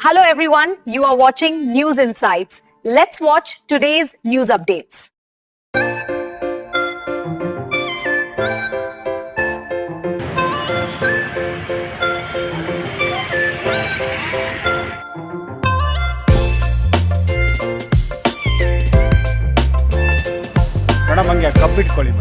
Hello everyone, you are watching News Insights. Let's watch today's news updates. Madam ಹಂಗೆ cup ಇಟ್ಕೊಳ್ಳಿ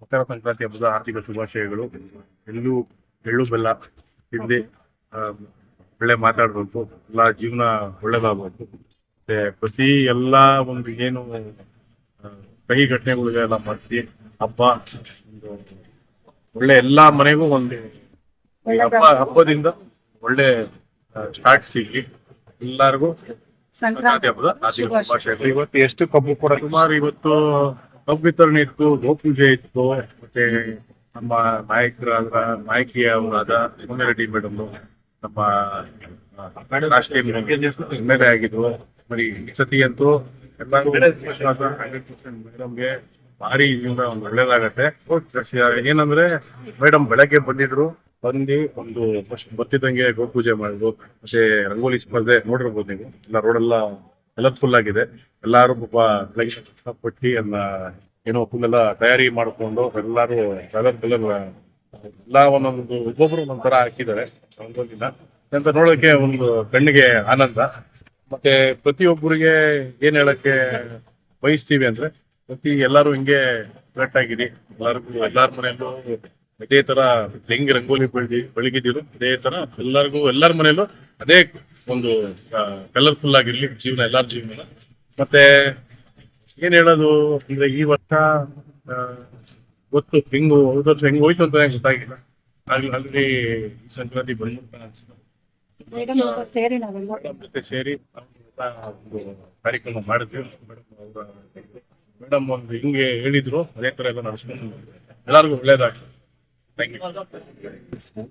Makara Sankranti ಹಬ್ಬದ ಆರ್ಥಿಕ ಶುಭಾಶಯಗಳು. ಎಲ್ಲೂ ಎಳ್ಳು ಬೆಲ್ಲ ತಿಂದು ಒಳ್ಳೆ ಮಾತಾಡಬೇಕು ಎಲ್ಲ ಜೀವನ ಒಳ್ಳೇದಾಗಬೇಕು ಮತ್ತೆ ಪ್ರತಿ ಎಲ್ಲ ಒಂದು ಏನು ಕಹಿ ಘಟನೆಗಳಿಗೆ ಎಲ್ಲ ಮಾಡಿಸಿ ಹಬ್ಬ ಒಳ್ಳೆ ಎಲ್ಲಾ ಮನೆಗೂ ಒಂದು ಹಬ್ಬ, ಹಬ್ಬದಿಂದ ಒಳ್ಳೆ ಸ್ಟಾರ್ಟ್ ಸಿಗ್ಲಿ. ಎಲ್ಲರಿಗೂ ಸಂಕ್ರಾಂತಿ. ಹಬ್ಬದ ಆರ್ಥಿಕ ಶುಭಾಶಯಗಳು. ಇವತ್ತು ಎಷ್ಟು ಕಬ್ಬು ಕೂಡ ಸುಮಾರು ಇವತ್ತು ಕಬ್ಬು ವಿತರಣೆ ಇತ್ತು ಗೋಪೂಜೆ ಇತ್ತು ಮತ್ತೆ ನಮ್ಮ ನಾಯಕರಾದ ನಾಯಕಿಯವರಾದ ರೆಡ್ಡಿ ಮೇಡಮ್ ನಮ್ಮ ರಾಷ್ಟ್ರೀಯ ಎಂ ಎಲ್ ಎ ಆಗಿದ್ರು మరి ಸತಿ ಅಂತೂ ಎಲ್ಲರೂ ಮೇಡಮ್ಗೆ ಭಾರಿ ಜೀವನ ಒಂದು ಒಳ್ಳೇದಾಗತ್ತೆ. ಏನಂದ್ರೆ ಮೇಡಮ್ ಬೆಳಗ್ಗೆ ಬಂದಿದ್ರು ಬಂದು ಒಂದು ಫಸ್ಟ್ ಬರ್ತಿದ್ದಂಗೆ ಗೋಪೂಜೆ ಮಾಡಿದ್ರು ಮತ್ತೆ ರಂಗೋಲಿ ಸ್ಪರ್ಧೆ ನೋಡಿರ್ಬೋದು ನೀವು. ಎಲ್ಲ ರೋಡೆಲ್ಲ ಕಲರ್ಫುಲ್ ಆಗಿದೆ. ಎಲ್ಲಾರು ಪಾಪ ಬೆಳಗ್ಗೆ ಪಟ್ಟಿ ಎಲ್ಲ ಏನೋ ಫುಲ್ ಎಲ್ಲ ತಯಾರಿ ಮಾಡಿಕೊಂಡು ಎಲ್ಲಾರು ಕಲರ್ ಕಲರ್ ಎಲ್ಲ ಒಂದೊಂದು ಒಬ್ಬೊಬ್ರು ಒಂದೊಂದ್ ತರ ಹಾಕಿದ್ದಾರೆ. ರಂಗೋಲಿನ. ಅಂತ ನೋಡೋಕೆ ಒಂದು ಕಣ್ಣಿಗೆ ಆನಂದ. ಮತ್ತೆ ಪ್ರತಿಯೊಬ್ಬರಿಗೆ ಏನ್ ಹೇಳಕ್ಕೆ ಬಯಸ್ತೀವಿ ಅಂದ್ರೆ, ಪ್ರತಿ ಎಲ್ಲಾರು ಹಿಂಗೆ ಕರೆಕ್ಟ್ ಆಗಿರಿ ಎಲ್ಲರಿಗೂ, ಎಲ್ಲಾರ ಮನೆಯಲ್ಲೂ ಇದೇ ತರ ಹೆಂಗ್ ರಂಗೋಲಿ ಬೆಳ್ದಿ ಬೆಳಗಿದಿರು ಅದೇ ತರ ಎಲ್ಲರಿಗೂ ಎಲ್ಲರ ಮನೆಯಲ್ಲೂ ಅದೇ ಒಂದು ಕಲರ್ಫುಲ್ ಆಗಿರ್ಲಿ ಜೀವನ ಎಲ್ಲಾರ ಜೀವನ ಮತ್ತೆ ಏನ್ ಹೇಳೋದು ಅಂದ್ರೆ ಈ ವರ್ಷ ಗೊತ್ತು ಹೆಂಗು ಹೋದ ವರ್ಷ ಹೆಂಗ್ ಹೋಯ್ತು ಅಂತ ಗೊತ್ತಾಗಿಲ್ಲ. ಅಲ್ಲಿ ಅಲ್ಲಿ ಸಂಕ್ರಾಂತಿ ಜೊತೆ ಸೇರಿ ಕಾರ್ಯಕ್ರಮ ಮಾಡಿದ್ವಿ. ಮೇಡಮ್ ಅವರ ಮೇಡಮ್ ಒಂದು ಹಿಂಗೆ ಹೇಳಿದ್ರು ಅದೇ ತರ ಎಲ್ಲ ನಡ್ಸ್ಕೊಂಡು ಎಲ್ಲರಿಗೂ ಒಳ್ಳೇದಾಗ್ತದೆ Thank you.